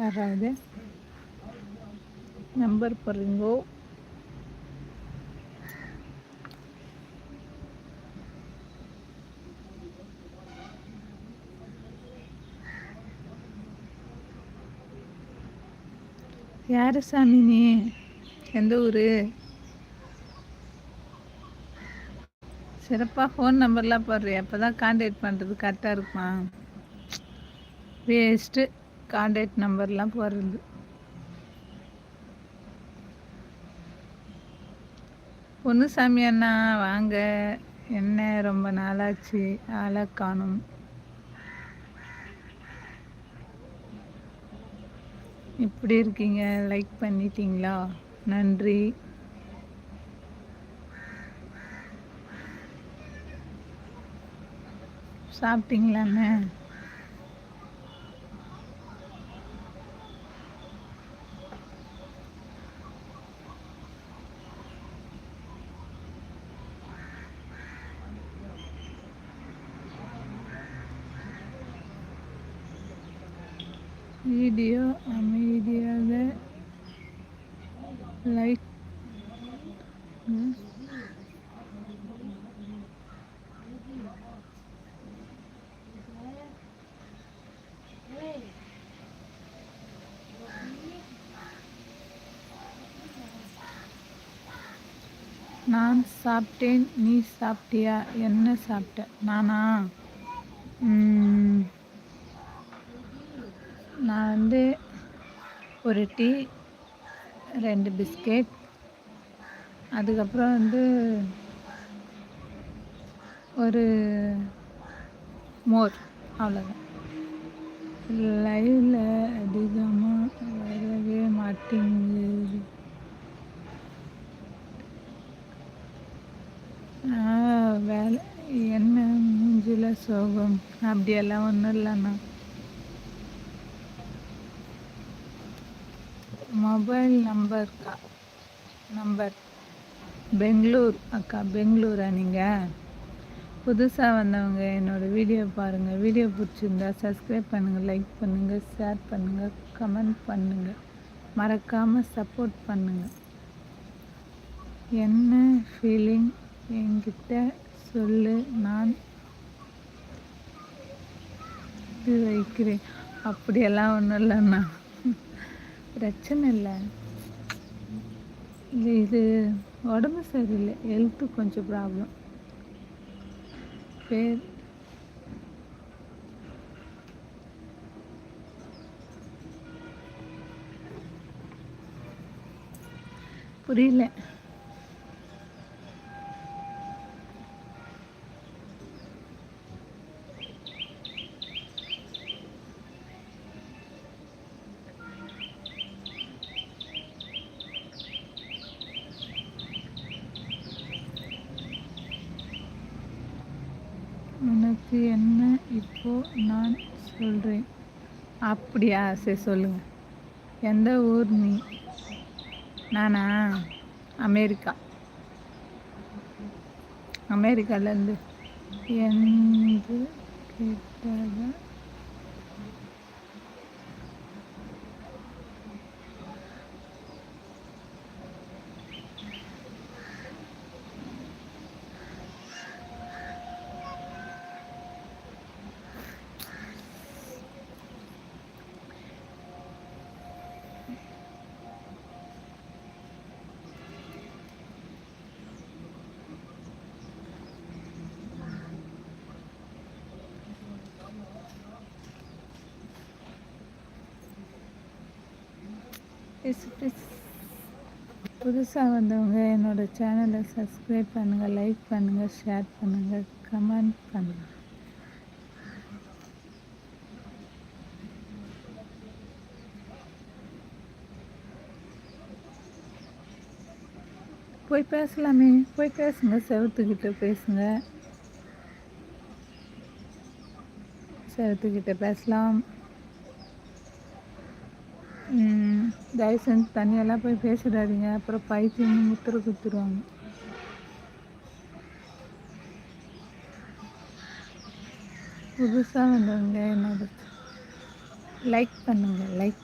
யாராவது? நம்பர் பாருங்கோ. யார் சாமி நீ? எந்த ஊர்? சிறப்பாக ஃபோன் நம்பர்லாம் போடுறிய. அப்போ தான் கான்டாக்ட் பண்ணுறது கரெக்டாக இருக்குமா? வேஸ்ட்டு கான்டாக்ட் நம்பர்லாம் போடுறது பொன்னுசாமி அண்ணா வாங்க. என்ன ரொம்ப நாளாச்சு. ஆளை காணும். இப்படி இருக்கீங்க? லைக் பண்ணிட்டீங்களா? நன்றி. சாப்பிட்டீங்களாண்ணே வீடியோ அமைதியாக லைக் நான் சாப்பிட்டேன் நீ சாப்பிட்டியா? என்ன சாப்பிட்ட? நானா? நான் வந்து ஒரு டீ ரெண்டு பிஸ்கெட் அதுக்கப்புறம் வந்து ஒரு மோர் அவ்வளோதான் லைவில் அதிகமாக வரவே மாட்டேங்குது. வேலை. என்ன மூஞ்சில் சோகம்? அப்படியெல்லாம் ஒன்றும் இல்லைண்ணா. Mobile நம்பர்க்கா number. பெங்களூர் அக்கா பெங்களூரா நீங்கள் புதுசாக வந்தவங்க என்னோடய வீடியோ பாருங்கள் வீடியோ பிடிச்சிருந்தா சப்ஸ்கிரைப் பண்ணுங்கள் லைக் பண்ணுங்கள் ஷேர் பண்ணுங்கள் கமெண்ட் பண்ணுங்கள் மறக்காமல் சப்போர்ட் பண்ணுங்கள் என்ன ஃபீலிங் என்கிட்ட சொல்லு நான் இது வைக்கிறேன். அப்படியெல்லாம் ஒன்றும் இல்லைண்ணா. பிரச்சனை இல்லை. இல்லை இது உடம்பு சரியில்லை. ஹெல்த்து கொஞ்சம் ப்ராப்ளம் பேர்? புரியல உனக்கு என்ன இப்போ நான் சொல்கிறேன் அப்படியா சரி சொல்லுங்கள் எந்த ஊர் நீ? நானா? அமெரிக்கா. அமெரிக்காலேருந்து எந்த புதுசாக வந்தவங்க என்னோடய சேனலை சப்ஸ்கிரைப் பண்ணுங்கள் லைக் பண்ணுங்கள் ஷேர் பண்ணுங்கள் கமெண்ட் பண்ணுங்கள் போய் பேசலாமே போய் பேசுங்க செவத்துக்கிட்ட பேசுங்க. செவத்துக்கிட்ட பேசலாம். தயவு செஞ்சு தனியெல்லாம் போய் பேசிடாதீங்க. அப்புறம் பைத்தியம் முத்திர குத்துருவாங்க. புதுசாக வந்தவங்க என்னோட லைக் பண்ணுங்கள் லைக்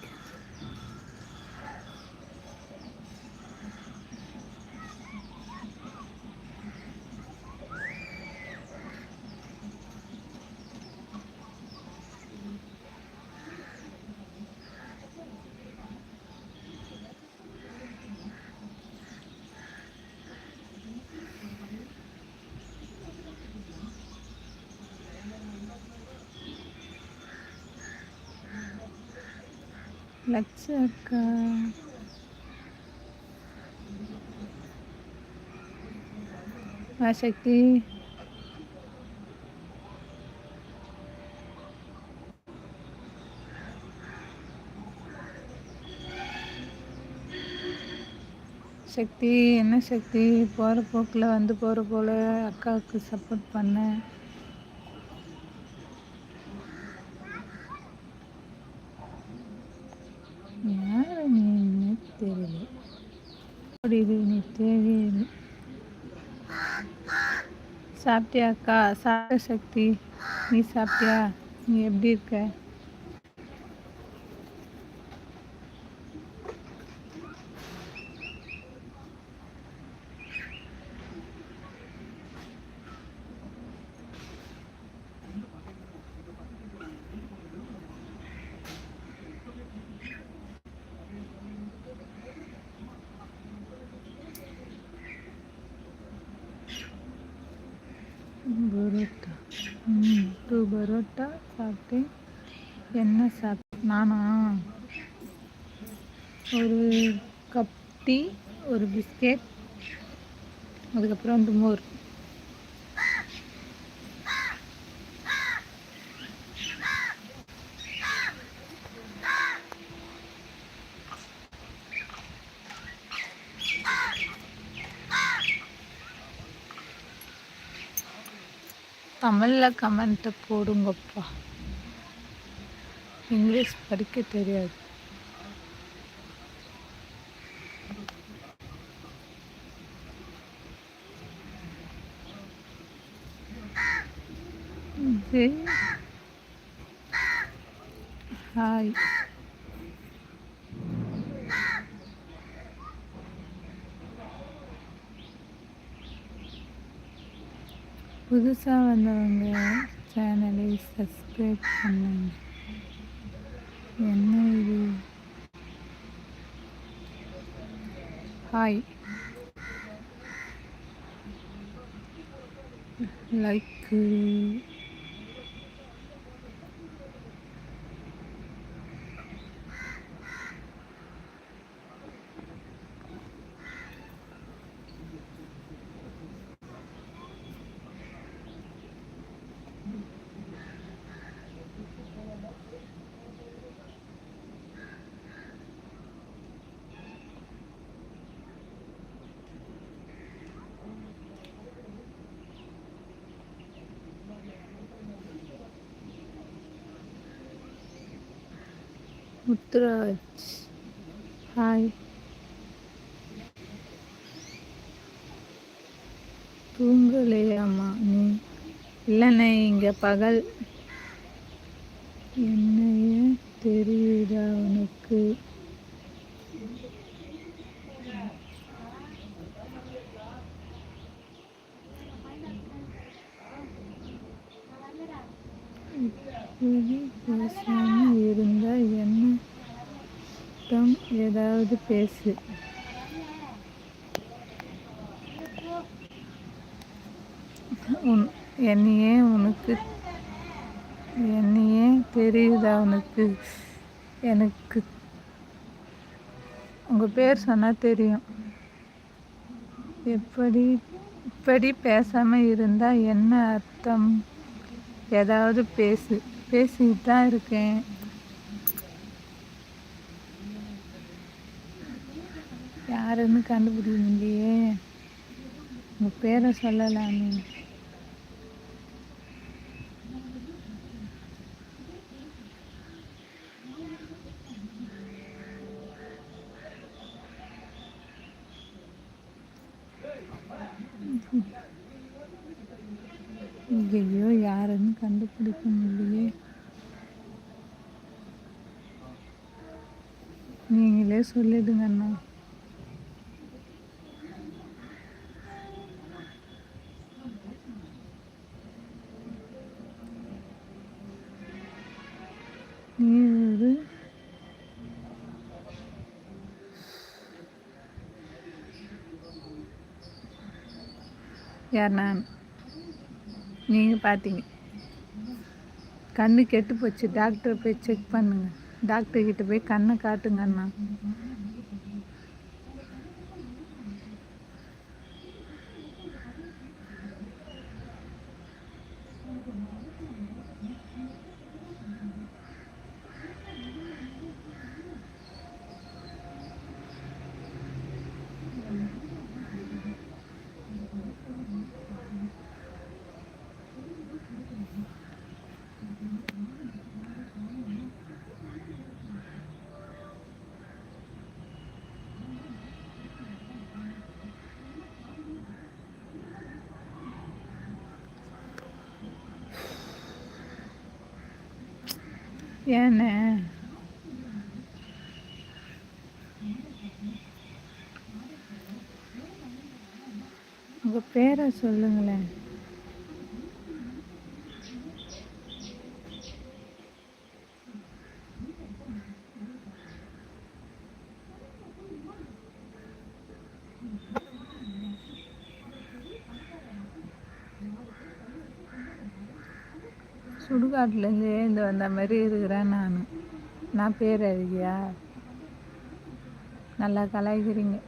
லட்ச அக்கா வா சக்தி. சக்தி என்ன சக்தி? போகிற போக்கில் வந்து போகிற போல் அக்காவுக்கு சப்போர்ட் பண்ண யார் நீ தெரியல அப்படி இது நீ தேவையில்லை சாப்பிட்டியா அக்கா சாப்பிட்ட சக்தி நீ சாப்பிட்டியா நீ எப்படி இருக்க பரோட்டா ம் டூ பரோட்டா சாப்பிட்டேன். என்ன சாப்பிட்டேன் நானா? ஒரு கப் டீ ஒரு பிஸ்கெட் அதுக்கப்புறம் வந்து மோர். தமிழில் கமெண்ட்டை போடுங்கப்பா. இங்கிலீஷ் படிக்க தெரியாது. ஹாய் புதுசாக வந்தவங்க சேனலை சப்ஸ்கிரைப் பண்ணுங்க. என்ன இது? ஹாய் லைக்கு முத்துராஜ் ஹாய் தூங்கலையாமா நீ? இல்லைண்ணே இங்கே பகல். என்னையே தெரியுதா உனக்கு? இப்படி பேசாம இருந்தா என்ன? அர்த்தம் ஏதாவது பேசு. உன் என்னையே உனக்கு என்னையே தெரியுதா உனக்கு? எனக்கு. உங்கள் பேர் சொன்னால் தெரியும். எப்படி இப்படி பேசாமல் இருந்தால் என்ன அர்த்தம்? ஏதாவது பேசு. பேசிட்டு தான் இருக்கேன். யாருன்னு கண்டுபிடிக்க முடியே உங்கள் பேரை சொல்லலாமே. ஐயோ யாருன்னு கண்டுபிடிக்க நீங்களே சொல்லிடுங்க அண்ணா. நீ ஒரு யார் நான் நீங்கள் பார்த்தீங்க கண்ணு கெட்டு போச்சு. டாக்டர் போய் செக் பண்ணுங்கள் டாக்டர் கிட்ட போய் கண்ணை காட்டுங்க அண்ணா. ஏண்ணே உங்கள் பேரை சொல்லுங்களேன். சுடுகாட்டிலேருந்து எழுந்து வந்த மாதிரி இருக்கிறேன் நான். நான் பேர் அழகியா நல்லா கலாய்க்கிறீங்க.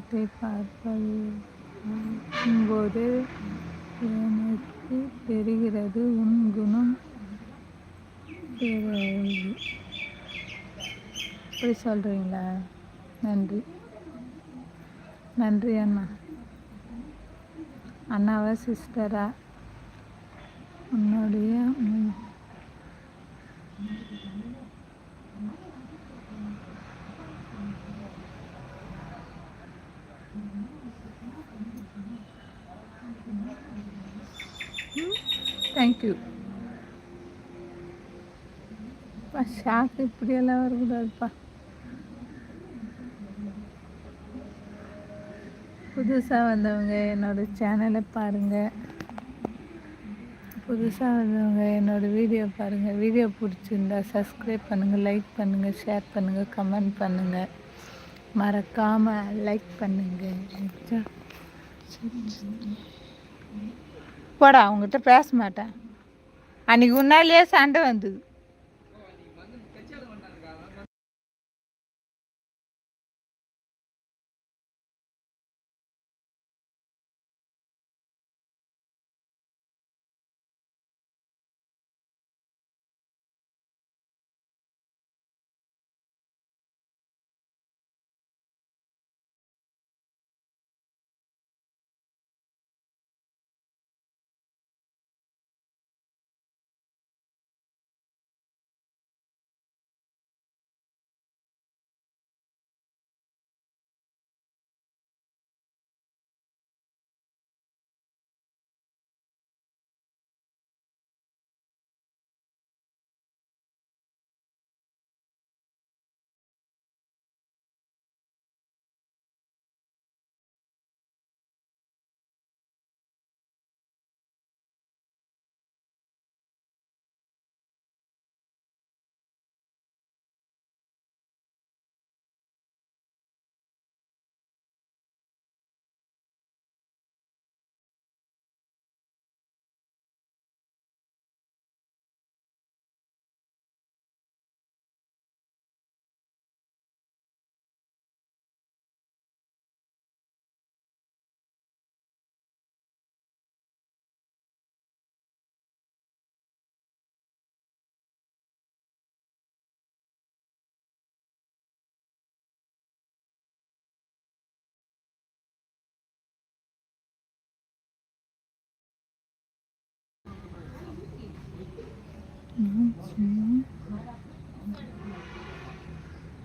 முகத்தை பார்ப்பது எனக்கு தெரிகிறது உன் குணம் பிறகு சொல்கிறீங்களா நன்றி. நன்றி அண்ணா. அண்ணாவா சிஸ்டரா? உன்னுடைய தேங்க்யூ யூ ஷாக்கு இப்படியெல்லாம் வரக்கூடாதுப்பா. புதுசாக வந்தவங்க என்னோட சேனலை பாருங்கள் புதுசாக வந்தவங்க என்னோடய வீடியோ பாருங்கள் வீடியோ பிடிச்சிருந்தா சப்ஸ்கிரைப் பண்ணுங்கள் லைக் பண்ணுங்கள் ஷேர் பண்ணுங்கள் கமெண்ட் பண்ணுங்கள் மறக்காமல் லைக் பண்ணுங்கள் போடா அவங்ககிட்ட பேச மாட்டேன். அன்றைக்கி உன்னாலேயே சண்டை வந்தது.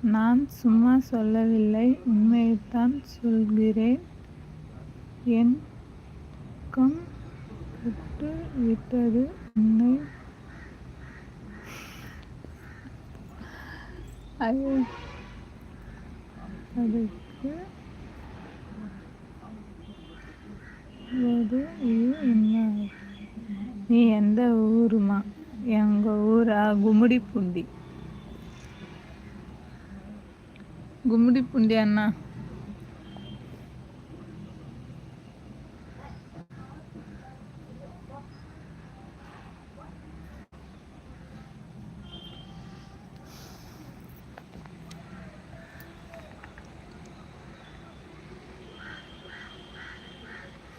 நான் சும்மா சொல்லவில்லை உண்மையைத்தான் சொல்கிறேன். என் கம் விட்டு விட்டது உன்னை. அதுக்கு என்ன? நீ எந்த ஊருமா எங்கள் ஊரா கும்மிடி பூண்டி கும்மிடி பூண்டி அண்ணா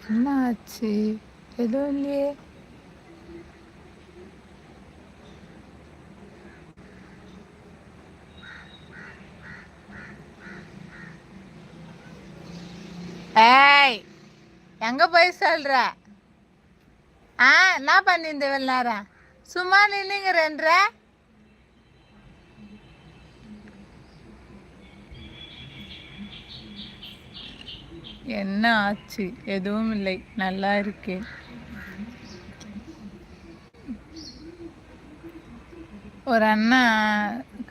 என்ன ஆச்சு எதுவும் இல்லையே எங்கே போய் சொல்கிற ஆ என்ன பண்ணிந்த வெள்ளாரம் சும்மா நின்னுங்கிறன்ற என்ன ஆச்சு? எதுவும் இல்லை. நல்லா இருக்கேன். ஒரு அண்ணா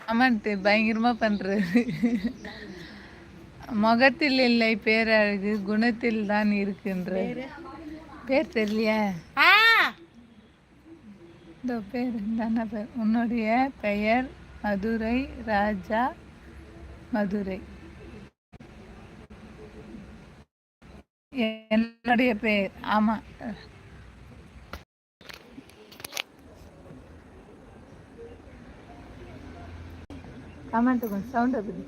கமெண்ட் பயங்கரமாக பண்ணுறாரு முகத்தில் இல்லை பேரழகு குணத்தில் தான் இருக்கின்ற பேர் தெரியலையா? இந்த பேர் தானே பேர். உன்னுடைய பெயர் மதுரை ராஜா மதுரை. என்னுடைய பேர் ஆமாம் கமெண்ட் கொஞ்சம் சவுண்ட் அப்படி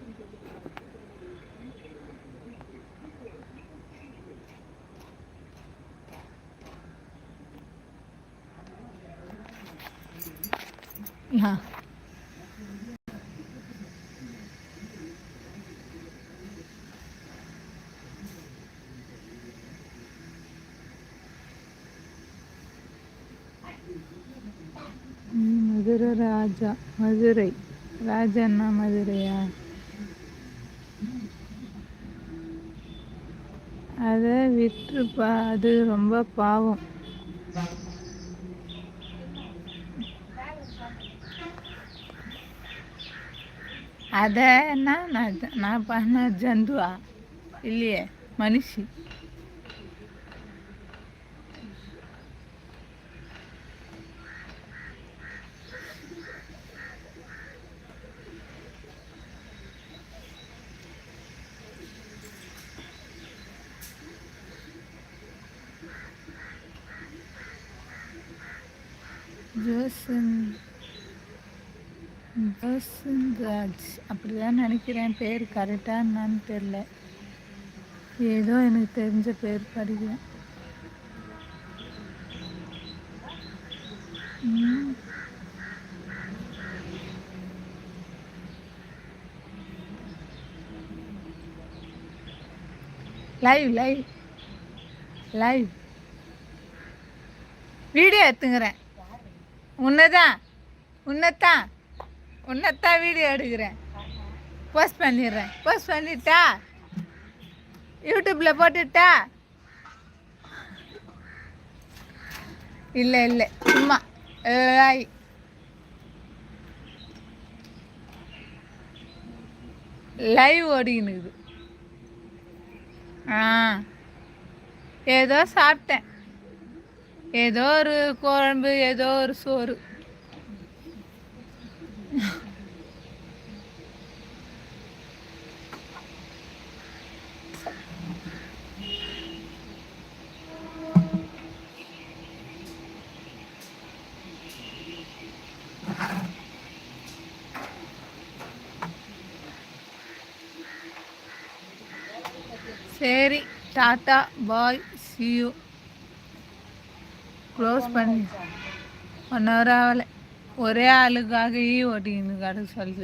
மதுரை. ராஜா மதுரை ராஜான்னா மதுரையா? அதை விட்டுருப்பா. அது ரொம்ப பாவம். அதை நான் நான் பண்ண ஜந்துவா இல்லையே மனுஷி ஜோசன் ஜோசன்ராஜ் அப்படி தான் நினைக்கிறேன். பேர் கரெக்டாக என்னான்னு தெரில ஏதோ எனக்கு தெரிஞ்ச பேர் படிக்கிறேன். லைவ் லைவ் லைவ் வீடியோ எடுத்துங்கிறேன் உன்னதான். உன்னதான் உன்னத்தான் வீடியோ எடுக்கிறேன். போஸ்ட் பண்ணிடுறேன். போஸ்ட் பண்ணிட்டா? யூடியூப்பில் போட்டுட்டா? இல்லை இல்லை. சும்மா. ஏய். லைவ் ஓடிக்கினுக்குது. ஆ. ஏதோ சாப்பிட்டேன். ஏதோ ஒரு குழம்பு ஏதோ ஒரு சோறு. சரி tata bye see you close பண்ணி. ஒன் ஹவர் ஆகலை ஒரே ஆளுக்காக ஈ ஓட்டின்னு கடை சொல்கிறேன்